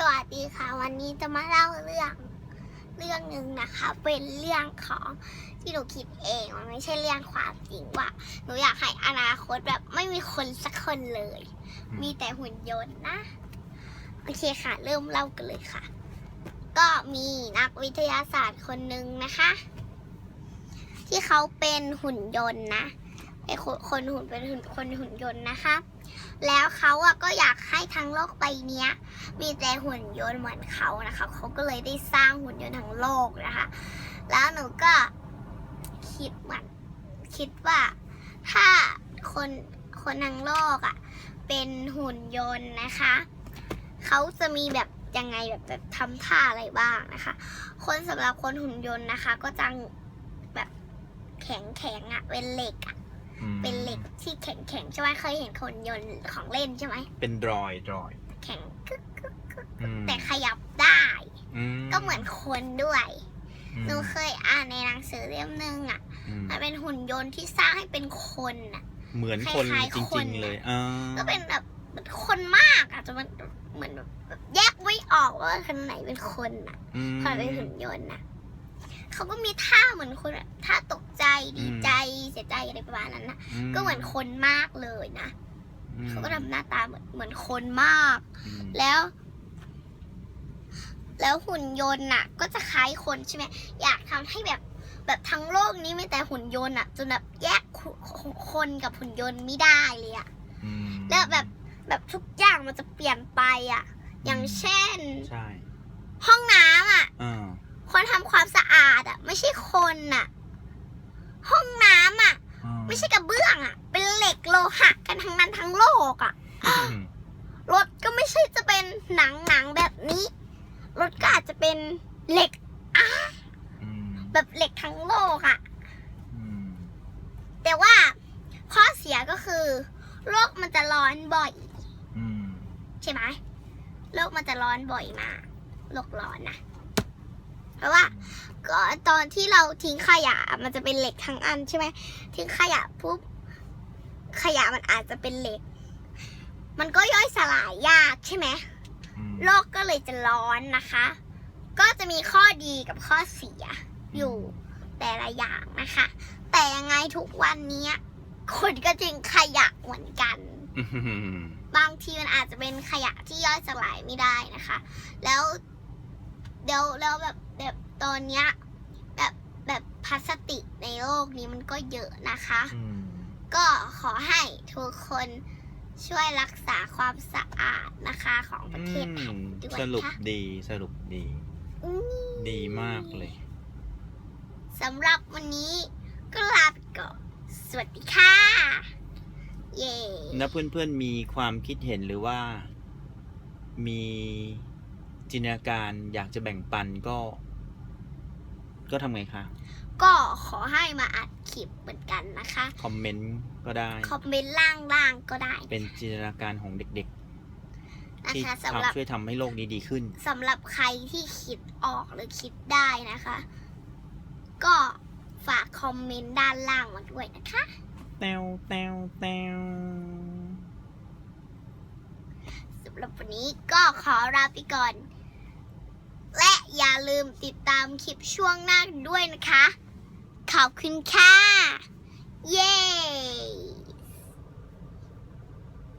สวัสดีค่ะ วันนี้จะมาเล่าเรื่องเรื่องหนึ่งนะคะ เป็นเรื่องของที่หนูคิดเองมันไม่ใช่เรื่องความจริงว่าหนูอยากให้อนาคตแบบไม่มีคนสักคนเลยอืมมีแต่หุ่นยนต์นะโอเคค่ะ เริ่มเล่ากันเลยค่ะ ก็มีนักวิทยาศาสตร์คนหนึ่งนะคะ ที่เขาเป็นหุ่นยนต์นะไอคนคนหุ่นเป็นหุ่นคนหุ่นยนต์นะคะ แล้วเขาอะก็อยากให้ทั้งโลกใบนี้มีแต่หุ่นยนต์เหมือนเขานะคะ เขาก็เลยได้สร้างหุ่นยนต์ทั้งโลกนะคะ แล้วหนูก็คิดเหมือนคิดว่าถ้าคนคนทั้งโลกอะเป็นหุ่นยนต์นะคะ เขาจะมีแบบยังไงแบบแบบทำท่าอะไรบ้างนะคะ คนสำหรับคนหุ่นยนต์นะคะ ก็จะแบบแข็งแข็งอะเป็นเหล็กอะ เป็นเหล็กที่แข็งแข็งๆใช่ไหมเคยเห็นคนยนต์ของเล่นใช่ไหมเป็นดรอยดรอยแข็งกึกกึกกึกอืมแต่ขยับได้อืก็เหมือนคนด้วยอืมหนูเคยอ่านในหนังสือเล่มหนึงอะอืมมันเป็นหุ่นยนต์ที่สร้างให้เป็นคนอะ เหมือนคนคล้ายๆจคนริงๆเลยอ่าก็เป็นแบบเหมือนคนมากอะจะมันเหมือนแบบแบบแยกไม่ออกว่าคนไหนเป็นคนอะอืมคนไหนเป็นหุ่นยนต์อะเขาก็มีท่าเหมือนคนอะท่าตกใจดีใจเสียใจอะไรประมาณนั้นนะก็เหมือนคนมากเลยนะอืมเขาก็ทำหน้าตาเหมือนเหมือนคนมากอืมแล้ว แล้วหุ่นยนต์น่ะ ก็จะคล้ายคนใช่ไหมอยากทำให้แบบแบบทั้งโลกนี้มีแต่หุ่นยนต์อะจนแบบแยกคุคนกับหุ่นยนต์ไม่ได้เลยอะอืมแล้วแบบแบบทุกอย่างมันจะเปลี่ยนไปอะ อย่างเช่นใช่ห้องน้ำอะอ่าคนทำความสะอาดอะ ไม่ใช่คนอะ ห้องน้ำอะ อ่า ไม่ใช่กระเบื้องอะ เป็นเหล็กโลหะกันทั้งนั้นทั้งโลกอะอืมรถก็ไม่ใช่จะเป็นหนังหนังแบบนี้ รถก็อาจจะเป็นเหล็กอืมแบบเหล็กทั้งโลกอะอืมแต่ว่าข้อเสียก็คือ โลกมันจะร้อนบ่อยอืมใช่ไหมโลกมันจะร้อนบ่อยมากโลกร้อนนะ เพราะว่าก็ตอนที่เราทิ้งขยะมันจะเป็นเหล็กทั้งอันใช่ไหมทิ้งขยะปุ๊บขยะมันอาจจะเป็นเหล็ก มันก็ย่อยสลายยากใช่ไหมอืมโลกก็เลยจะร้อนนะคะ ก็จะมีข้อดีกับข้อเสียอยู่แต่ละอย่างนะคะ แต่ยังไงทุกวันเนี้ยคนก็จึงขยะเหมือนกันอืมบางทีมันอาจจะเป็นขยะที่ย่อยสลายไม่ได้นะคะ แล้ว เดี๋ยวแล้วแบบแบบตอนเนี้ยแบบแบบพลาสติกในโลกนี้มันก็เยอะนะคะ อืมก็ขอให้ทุกคนช่วยรักษาความสะอาดนะคะของประเทศไทยด้วยสรุปค่ะดีสรุปดี อืมดีมากเลย สำหรับวันนี้ก็ลาไปก่อนสวัสดีค่ะ เย้ แล้วเพื่อนๆมีความคิดเห็นหรือว่า มี จินตนาการอยากจะแบ่งปันก็ ก็ทำไงคะก็ขอให้มาอัดคลิปเหมือนกันนะคะ คอมเมนต์ก็ได้ คอมเมนต์ล่างๆก็ได้เป็นจินตนาการของเด็กนะๆที่คะสำหรับทำช่วยทำให้โลกนี้ดีขึ้น สำหรับใครที่คิดออกหรือคิดได้นะคะ ก็ฝากคอมเมนต์ด้านล่างมาด้วยนะคะ แตวแตวแตวสำหรับวันนี้ก็ขอลาไปก่อนและ อย่าลืมติดตามคลิปช่วงหน้าด้วยนะคะ ขอบคุณค่ะ เย้